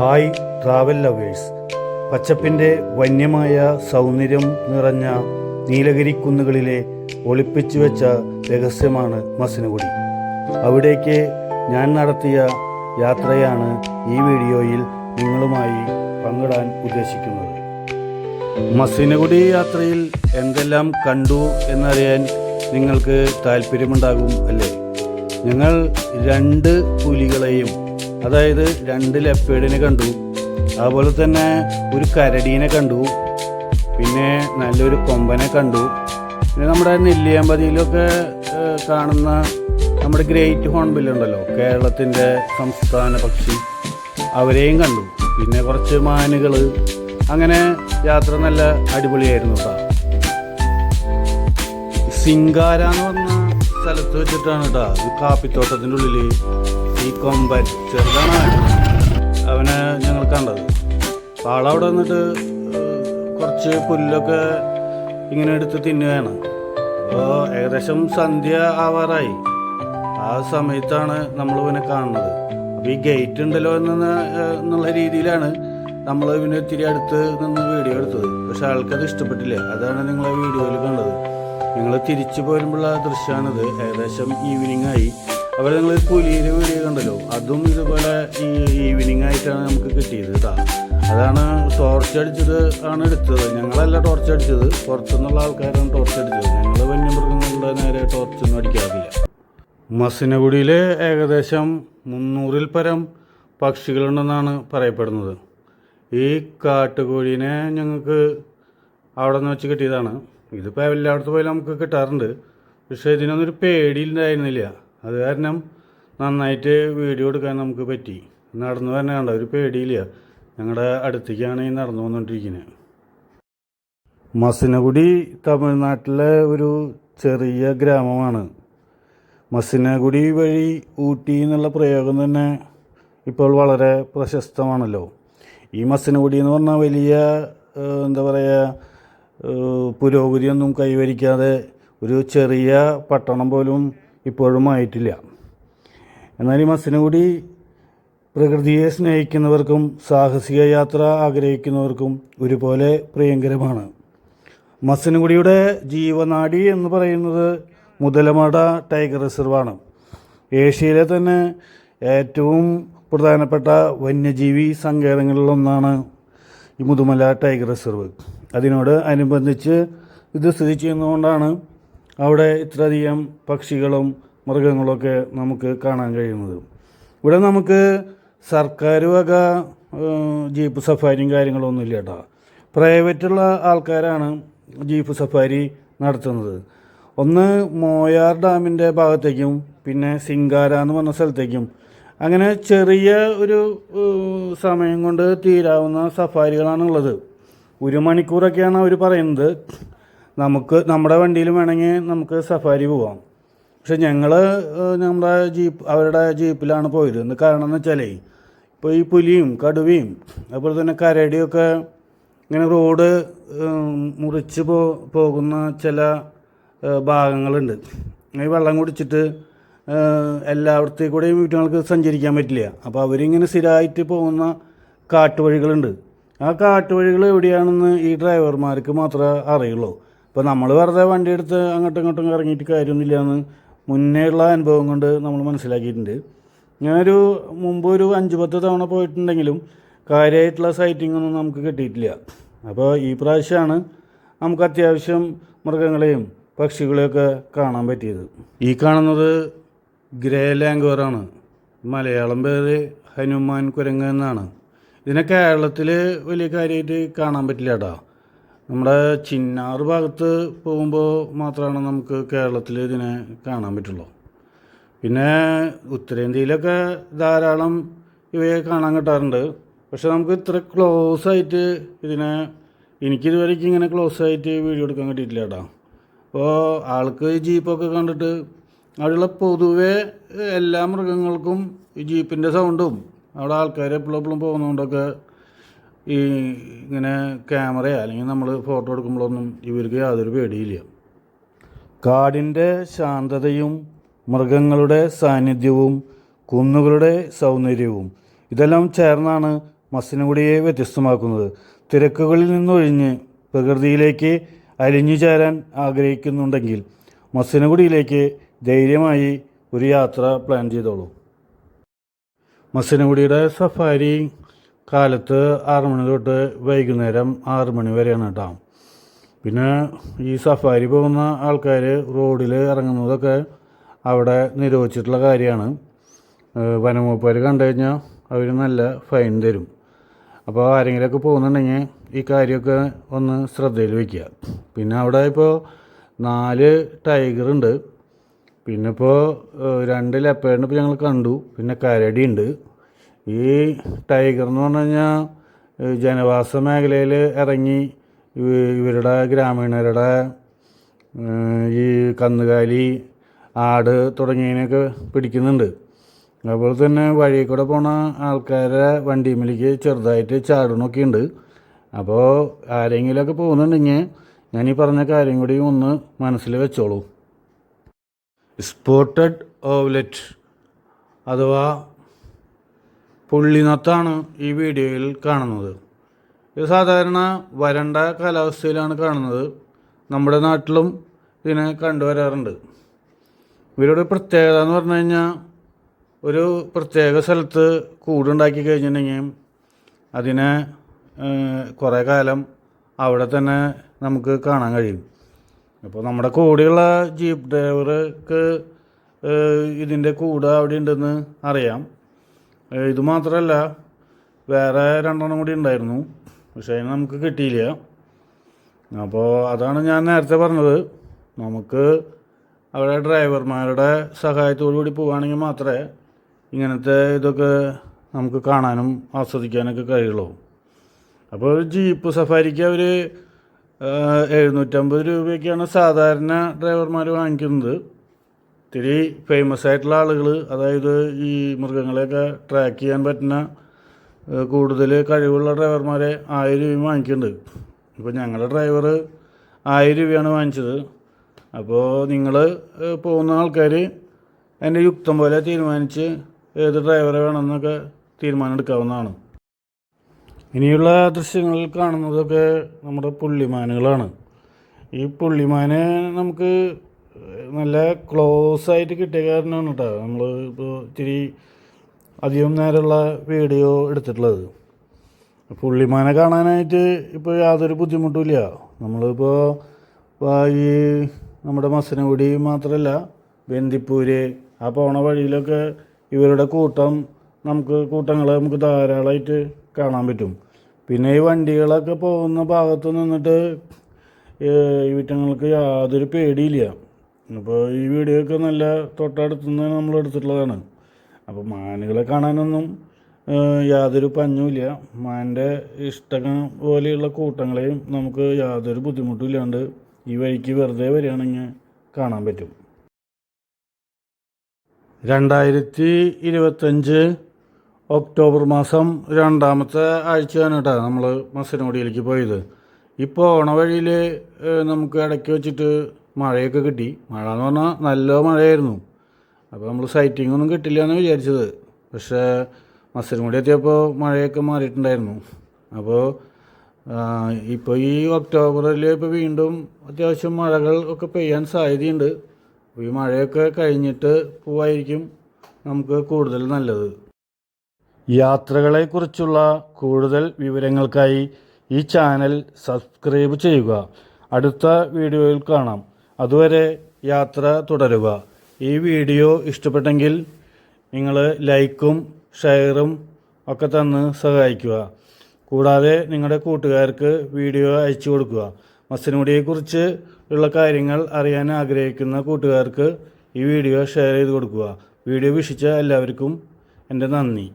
Hi travel lovers. പച്ചപ്പിന്റെ വന്യമായ സൗന്ദര്യം നിറഞ്ഞ നീലഗിരി കുന്നുകളിലെ ഒളിപ്പിച്ചു വെച്ച രഹസ്യമാണ് മസിനുകുടി അവിടേക്ക് ഞാൻ നടത്തിയ യാത്രയാണ് ഈ വീഡിയോയിൽ നിങ്ങളുമായി പങ്കിടാൻ ഉദ്ദേശിക്കുന്നത്. മസിനുകുടി യാത്രയിൽ എന്തെല്ലാം കണ്ടു എന്നറിയാൻ നിങ്ങൾക്ക് താല്പര്യമുണ്ടാകും അല്ലേ? ഞങ്ങൾ രണ്ട് പുലികളെയും അതായത് രണ്ട് ലെപ്പേഡിനെ കണ്ടു. അതുപോലെ തന്നെ ഒരു കരടീനെ കണ്ടു. പിന്നെ നല്ലൊരു കൊമ്പനെ കണ്ടു. പിന്നെ നമ്മുടെ നെല്ലിയാമ്പതിയിലൊക്കെ കാണുന്ന നമ്മുടെ ഗ്രേറ്റ് ഹോൺബിൽ ഉണ്ടല്ലോ കേരളത്തിന്റെ സംസ്ഥാന പക്ഷി. അവരെയും കണ്ടു. പിന്നെ കുറച്ച് മാനുകൾ അങ്ങനെ യാത്ര നല്ല അടിപൊളിയായിരുന്നു കേട്ടോ. സിംഗാര എന്ന് പറഞ്ഞ സ്ഥലത്ത് വെച്ചിട്ടാണ് കേട്ടോ. കാപ്പിത്തോട്ടത്തിന്റെ ഉള്ളിൽ ഈ കൊമ്പൻ ചെറുതാണ് അവനെ ഞങ്ങൾ കണ്ടത്. അപ്പോൾ ആളവിടെ വന്നിട്ട് കുറച്ച് പുല്ലൊക്കെ ഇങ്ങനെ എടുത്ത് തിന്നുകയാണ്. അപ്പോൾ ഏകദേശം സന്ധ്യ ആവാറായി. ആ സമയത്താണ് നമ്മൾ ഇവനെ കാണുന്നത്. അപ്പോൾ ഈ ഗേറ്റ് ഉണ്ടല്ലോ എന്ന എന്നുള്ള രീതിയിലാണ് നമ്മൾ ഇവന് ഇത്തിരി അടുത്ത് നിന്ന് വീഡിയോ എടുത്തത്. പക്ഷെ ആൾക്കത് ഇഷ്ടപ്പെട്ടില്ല. അതാണ് നിങ്ങൾ വീഡിയോയിൽ കണ്ടത്. നിങ്ങൾ തിരിച്ചു പോരുമ്പോഴുള്ള ദൃശ്യമാണിത് ഏകദേശം ഈവനിങ് ആയി. അപ്പോൾ നിങ്ങൾ പുലിയുടെ വീഡിയോ കണ്ടല്ലോ. അതും ഇതുപോലെ ഈ ഈവനിങ് ആയിട്ടാണ് നമുക്ക് കിട്ടിയത് കേട്ടോ അതാണ് ടോർച്ച് അടിച്ചത് ആണ് എടുത്തത്. ഞങ്ങളല്ല ടോർച്ച് അടിച്ചത്. പുറത്തുനിന്നുള്ള ആൾക്കാരാണ് ടോർച്ച് അടിച്ചത്. ഞങ്ങൾ വന്യമൃഗങ്ങളുടെ നേരെ ടോർച്ചൊന്നും അടിക്കാറില്ല. മസിനഗുഡിയിൽ ഏകദേശം മുന്നൂറിൽ പരം പക്ഷികളുണ്ടെന്നാണ് പറയപ്പെടുന്നത്. ഈ കാട്ടുകോഴീനെ ഞങ്ങൾക്ക് അവിടെ നിന്ന് വെച്ച് കിട്ടിയതാണ്. ഇതിപ്പോൾ എല്ലായിടത്തും പോയാലും നമുക്ക് കിട്ടാറുണ്ട്. പക്ഷേ ഇതിനൊന്നൊരു പേടിയുണ്ടായിരുന്നില്ല. അത് കാരണം നന്നായിട്ട് വീഡിയോ എടുക്കാൻ നമുക്ക് പറ്റി. നടന്നു തന്നെ കണ്ട? ഒരു പേടിയില്ല. ഞങ്ങളുടെ അടുത്തേക്കാണ് ഈ നടന്നു വന്നുകൊണ്ടിരിക്കുന്നത് മസിനഗുഡി തമിഴ്നാട്ടിലെ ഒരു ചെറിയ ഗ്രാമമാണ്. മസിനഗുഡി വഴി ഊട്ടി എന്നുള്ള പ്രയോഗം തന്നെ ഇപ്പോൾ വളരെ പ്രശസ്തമാണല്ലോ. ഈ മസിനഗുഡി എന്ന് പറഞ്ഞാൽ വലിയ എന്താ പറയുക പുരോഗതിയൊന്നും കൈവരിക്കാതെ ഒരു ചെറിയ പട്ടണം പോലും ഇപ്പോഴും ആയിട്ടില്ല. എന്നാൽ ഈ മസിനഗുഡി പ്രകൃതിയെ സ്നേഹിക്കുന്നവർക്കും സാഹസിക യാത്ര ആഗ്രഹിക്കുന്നവർക്കും ഒരുപോലെ പ്രിയങ്കരമാണ്. മസനഗുഡിയുടെ ജീവനാടി എന്ന് പറയുന്നത് മുതലമട ടൈഗർ റിസർവാണ്. ഏഷ്യയിലെ തന്നെ ഏറ്റവും പ്രധാനപ്പെട്ട വന്യജീവി സങ്കേതങ്ങളിലൊന്നാണ് ഈ മുതുമല ടൈഗർ റിസർവ്. അതിനോട് അനുബന്ധിച്ച് ഇത് സ്ഥിതി ചെയ്യുന്നതുകൊണ്ടാണ് അവിടെ ഇത്രയധികം പക്ഷികളും മൃഗങ്ങളൊക്കെ നമുക്ക് കാണാൻ കഴിയുന്നത്. ഇവിടെ നമുക്ക് സർക്കാർ വക ജീപ്പ് സഫാരിയും കാര്യങ്ങളൊന്നും ഇല്ല കേട്ടോ. പ്രൈവറ്റുള്ള ആൾക്കാരാണ് ജീപ്പ് സഫാരി നടത്തുന്നത്. ഒന്ന് മോയാർ ഡാമിന്റെ ഭാഗത്തേക്കും പിന്നെ സിംഗാര എന്ന് പറഞ്ഞ സ്ഥലത്തേക്കും. അങ്ങനെ ചെറിയ ഒരു സമയം കൊണ്ട് തീരാവുന്ന സഫാരികളാണുള്ളത്. ഒരു മണിക്കൂറൊക്കെയാണ് അവർ പറയുന്നത്. നമുക്ക് നമ്മുടെ വണ്ടിയിൽ വേണമെങ്കിൽ നമുക്ക് സഫാരി പോവാം. പക്ഷെ ഞങ്ങൾ നമ്മുടെ ജീപ്പ് അവരുടെ ജീപ്പിലാണ് പോയത് എന്ന് കാരണം എന്ന് വെച്ചാലേ ഇപ്പോൾ ഈ പുലിയും കടുവയും അതുപോലെ തന്നെ കരടിയൊക്കെ ഇങ്ങനെ റോഡ് മുറിച്ച് പോ പോകുന്ന ചില ഭാഗങ്ങളുണ്ട്. ഈ വെള്ളം കുടിച്ചിട്ട് എല്ലായിടത്തേക്കും കൂടെയും വീട്ടുകൾക്ക് സഞ്ചരിക്കാൻ പറ്റില്ല. അപ്പോൾ അവരിങ്ങനെ സ്ഥിരമായിട്ട് പോകുന്ന കാട്ടുവഴികളുണ്ട്. ആ കാട്ടുവഴികൾ എവിടെയാണെന്ന് ഈ ഡ്രൈവർമാർക്ക് മാത്രമേ അറിയുള്ളൂ. ഇപ്പോൾ നമ്മൾ വെറുതെ വണ്ടി എടുത്ത് അങ്ങോട്ടും ഇങ്ങോട്ടും ഇറങ്ങിയിട്ട് കാര്യമൊന്നുമില്ല എന്ന് മുന്നേ ഉള്ള അനുഭവം കൊണ്ട് നമ്മൾ മനസ്സിലാക്കിയിട്ടുണ്ട്. ഞാനൊരു മുമ്പ് ഒരു അഞ്ച് പത്ത് തവണ പോയിട്ടുണ്ടെങ്കിലും കാര്യമായിട്ടുള്ള സൈറ്റിംഗ് ഒന്നും നമുക്ക് കിട്ടിയിട്ടില്ല. അപ്പോൾ ഈ പ്രാവശ്യമാണ് നമുക്ക് അത്യാവശ്യം മൃഗങ്ങളെയും പക്ഷികളെയൊക്കെ കാണാൻ പറ്റിയത്. ഈ കാണുന്നത് ഗ്രേ ലാംഗ്വറാണ് മലയാളം പേര് ഹനുമാൻ കുരങ്ങ് എന്നാണ്. ഇതിനെ കേരളത്തിൽ വലിയ കാര്യമായിട്ട് കാണാൻ പറ്റില്ല കേട്ടോ നമ്മുടെ ചിന്നാർ ഭാഗത്ത് പോകുമ്പോൾ മാത്രമാണ് നമുക്ക് കേരളത്തിൽ ഇതിനെ കാണാൻ പറ്റുള്ളൂ. പിന്നെ ഉത്തരേന്ത്യയിലൊക്കെ ധാരാളം ഇവയെ കാണാൻ കിട്ടാറുണ്ട്. പക്ഷെ നമുക്ക് ഇത്ര ക്ലോസ് ആയിട്ട് ഇതിനെ എനിക്കിതുവരേക്കും ഇങ്ങനെ ക്ലോസ് ആയിട്ട് വീഡിയോ എടുക്കാൻ കിട്ടിയിട്ടില്ല കേട്ടോ. അപ്പോൾ ആൾക്ക് ജീപ്പൊക്കെ കണ്ടിട്ട് അവിടെയുള്ള പൊതുവെ എല്ലാ മൃഗങ്ങൾക്കും ഈ ജീപ്പിന്റെ സൗണ്ടും അവിടെ ആൾക്കാർ എപ്പോഴും എപ്പോഴും പോകുന്നതുകൊണ്ടൊക്കെ ഈ ഇങ്ങനെ ക്യാമറയോ അല്ലെങ്കിൽ നമ്മൾ ഫോട്ടോ എടുക്കുമ്പോഴൊന്നും ഇവർക്ക് യാതൊരു പേടിയില്ല. കാടിന്റെ ശാന്തതയും മൃഗങ്ങളുടെ സാന്നിധ്യവും കുന്നുകളുടെ സൗന്ദര്യവും ഇതെല്ലാം ചേർന്നാണ് മസിനഗുഡിയെ വ്യത്യസ്തമാക്കുന്നത്. തിരക്കുകളിൽ നിന്നൊഴിഞ്ഞ് പ്രകൃതിയിലേക്ക് അലിഞ്ഞു ചേരാൻ ആഗ്രഹിക്കുന്നുണ്ടെങ്കിൽ മസിനഗുഡിയിലേക്ക് ധൈര്യമായി ഒരു യാത്ര പ്ലാൻ ചെയ്തോളൂ. മസിനഗുഡിയുടെ സഫാരി കാലത്ത് ആറ് മണി തൊട്ട് വൈകുന്നേരം ആറ് മണി വരെയാണ് കേട്ടോ. പിന്നെ ഈ സഫാരി പോകുന്ന ആൾക്കാർ റോഡിൽ ഇറങ്ങുന്നതൊക്കെ അവിടെ നിരോധിച്ചിട്ടുള്ള കാര്യമാണ്. വനംവകുപ്പുകാർ കണ്ടു കഴിഞ്ഞാൽ അവർ നല്ല ഫൈൻ തരും. അപ്പോൾ ആരെങ്കിലുമൊക്കെ പോകുന്നുണ്ടെങ്കിൽ ഈ കാര്യമൊക്കെ ഒന്ന് ശ്രദ്ധയിൽ വയ്ക്കുക പിന്നെ അവിടെ ഇപ്പോൾ നാല് ടൈഗർ ഉണ്ട്. പിന്നെ ഇപ്പോൾ രണ്ട് ലെപ്പേഡിനെ ഇപ്പോൾ ഞങ്ങൾ കണ്ടു. പിന്നെ കരടി ഉണ്ട് ഈ ടൈഗർ എന്ന് പറഞ്ഞു കഴിഞ്ഞാൽ ജനവാസ മേഖലയിൽ ഇറങ്ങി ഇവ- ഇവരുടെ ഗ്രാമീണരുടെ ഈ കന്നുകാലി ആട് തുടങ്ങിയതിനൊക്കെ പിടിക്കുന്നുണ്ട്. അതുപോലെ തന്നെ വഴി കൂടെ പോണ ആൾക്കാരെ വണ്ടിമേലേക്ക് ചെറുതായിട്ട് ചാടണമൊക്കെ ഉണ്ട്. അപ്പോൾ ആരെങ്കിലുമൊക്കെ പോകുന്നുണ്ടെങ്കിൽ ഞാൻ ഈ പറഞ്ഞ കാര്യം കൂടി ഒന്ന് മനസ്സിൽ വെച്ചോളൂ. സ്പോട്ടഡ് ഓവ്ലെറ്റ് അഥവാ പുള്ളിനത്താണ് ഈ വീഡിയോയിൽ കാണുന്നത്. ഇത് സാധാരണ വരണ്ട കാലാവസ്ഥയിലാണ് കാണുന്നത്. നമ്മുടെ നാട്ടിലും ഇതിനെ കണ്ടുവരാറുണ്ട്. ഇവരുടെ പ്രത്യേകത എന്ന് പറഞ്ഞു കഴിഞ്ഞാൽ ഒരു പ്രത്യേക സ്ഥലത്ത് കൂടുണ്ടാക്കി കഴിഞ്ഞിട്ടുണ്ടെങ്കിൽ അതിനെ കുറേ കാലം അവിടെ തന്നെ നമുക്ക് കാണാൻ കഴിയും. അപ്പോൾ നമ്മുടെ കൂടെയുള്ള ജീപ്പ് ഡ്രൈവർക്ക് ഇതിന്റെ കൂട് അവിടെ ഉണ്ടെന്ന് അറിയാം. ഇത് മാത്രമല്ല വേറെ രണ്ടെണ്ണം കൂടി ഉണ്ടായിരുന്നു. പക്ഷേ അതിന് നമുക്ക് കിട്ടിയില്ല. അപ്പോൾ അതാണ് ഞാൻ നേരത്തെ പറഞ്ഞത്. നമുക്ക് അവിടെ ഡ്രൈവർമാരുടെ സഹായത്തോടു കൂടി പോവുകയാണെങ്കിൽ മാത്രമേ ഇങ്ങനത്തെ ഇതൊക്കെ നമുക്ക് കാണാനും ആസ്വദിക്കാനൊക്കെ കഴിയുള്ളൂ. അപ്പോൾ ഒരു ജീപ്പ് സഫാരിക്ക് അവർ എഴുന്നൂറ്റമ്പത് രൂപയൊക്കെയാണ് സാധാരണ ഡ്രൈവർമാർ വാങ്ങിക്കുന്നത്. ഇത്തിരി ഫേമസ് ആയിട്ടുള്ള ആളുകൾ അതായത് ഈ മൃഗങ്ങളെയൊക്കെ ട്രാക്ക് ചെയ്യാൻ പറ്റുന്ന കൂടുതൽ കഴിവുള്ള ഡ്രൈവർമാരെ ആയിരം രൂപയും വാങ്ങിക്കുന്നുണ്ട് ഇപ്പോൾ ഞങ്ങളുടെ ഡ്രൈവർ ആയിരം രൂപയാണ് വാങ്ങിച്ചത്. അപ്പോൾ നിങ്ങൾ പോകുന്ന ആൾക്കാർ എന്റെ യുക്തം പോലെ തീരുമാനിച്ച് ഏത് ഡ്രൈവറെ വേണമെന്നൊക്കെ തീരുമാനം എടുക്കാവുന്നതാണ്. ഇനിയുള്ള ദൃശ്യങ്ങളിൽ കാണുന്നതൊക്കെ നമ്മുടെ പുള്ളിമാനുകളാണ്. ഈ പുള്ളിമാനെ നമുക്ക് നല്ല ക്ലോസ് ആയിട്ട് കിട്ടിയ കാരണമാണ് കേട്ടോ നമ്മൾ ഇപ്പോൾ ഇത്തിരി അധികം നേരമുള്ള വീഡിയോ എടുത്തിട്ടുള്ളത്. പുള്ളിമാനെ കാണാനായിട്ട് ഇപ്പോൾ യാതൊരു ബുദ്ധിമുട്ടുമില്ല നമ്മളിപ്പോൾ ഈ നമ്മുടെ മസനഗുടി മാത്രമല്ല ബന്ദിപ്പൂര് ആ പോണ വഴിയിലൊക്കെ ഇവരുടെ കൂട്ടം നമുക്ക് കൂട്ടങ്ങളെ നമുക്ക് ധാരാളമായിട്ട് കാണാൻ പറ്റും. പിന്നെ ഈ വണ്ടികളൊക്കെ പോകുന്ന ഭാഗത്ത് നിന്നിട്ട് ഈ ഇവറ്റങ്ങൾക്ക് യാതൊരു പേടിയില്ല. അപ്പോൾ ഈ വീഡിയോ നല്ല തൊട്ടടുത്തുനിന്ന് നമ്മൾ എടുത്തിട്ടുള്ളതാണ്. അപ്പോൾ മാനുകളെ കാണാനൊന്നും യാതൊരു പഞ്ഞുമില്ല. മാന്റെ ഇഷ്ടം പോലെയുള്ള കൂട്ടങ്ങളെയും നമുക്ക് യാതൊരു ബുദ്ധിമുട്ടും ഇല്ലാണ്ട് ഈ വഴിക്ക് വെറുതെ വരികയാണെങ്കിൽ കാണാൻ പറ്റും. രണ്ടായിരത്തി ഇരുപത്തഞ്ച് ഒക്ടോബർ മാസം രണ്ടാമത്തെ ആഴ്ചയാണ് കേട്ടോ നമ്മൾ മസനോടിയിലേക്ക് പോയത്. ഇപ്പോൾ ഓണവഴിയിൽ നമുക്ക് ഇടയ്ക്ക് വെച്ചിട്ട് മഴയൊക്കെ കിട്ടി. മഴ എന്ന് പറഞ്ഞാൽ നല്ല മഴയായിരുന്നു. അപ്പോൾ നമ്മൾ സൈറ്റിംഗ് ഒന്നും കിട്ടില്ല എന്ന് വിചാരിച്ചത്. പക്ഷേ മസനഗുഡി എത്തിയപ്പോൾ മഴയൊക്കെ മാറിയിട്ടുണ്ടായിരുന്നു. അപ്പോൾ ഇപ്പോൾ ഈ ഒക്ടോബറിൽ ഇപ്പോൾ വീണ്ടും അത്യാവശ്യം മഴകൾ ഒക്കെ പെയ്യാൻ സാധ്യതയുണ്ട്. അപ്പോൾ ഈ മഴയൊക്കെ കഴിഞ്ഞിട്ട് പോവായിരിക്കും നമുക്ക് കൂടുതൽ നല്ലത്. യാത്രകളെക്കുറിച്ചുള്ള കൂടുതൽ വിവരങ്ങൾക്കായി ഈ ചാനൽ സബ്സ്ക്രൈബ് ചെയ്യുക. അടുത്ത വീഡിയോയിൽ കാണാം. അതുവരെ യാത്ര തുടരുക. ഈ വീഡിയോ ഇഷ്ടപ്പെട്ടെങ്കിൽ നിങ്ങൾ ലൈക്കും ഷെയറും ഒക്കെ തന്ന് സഹായിക്കുക. കൂടാതെ നിങ്ങളുടെ കൂട്ടുകാർക്ക് വീഡിയോ അയച്ചു കൊടുക്കുക. മസിനോടിയെക്കുറിച്ച് ഉള്ള കാര്യങ്ങൾ അറിയാൻ ആഗ്രഹിക്കുന്ന കൂട്ടുകാർക്ക് ഈ വീഡിയോ ഷെയർ ചെയ്ത് കൊടുക്കുക. വീഡിയോ വീക്ഷിച്ച എല്ലാവർക്കും എന്റെ നന്ദി.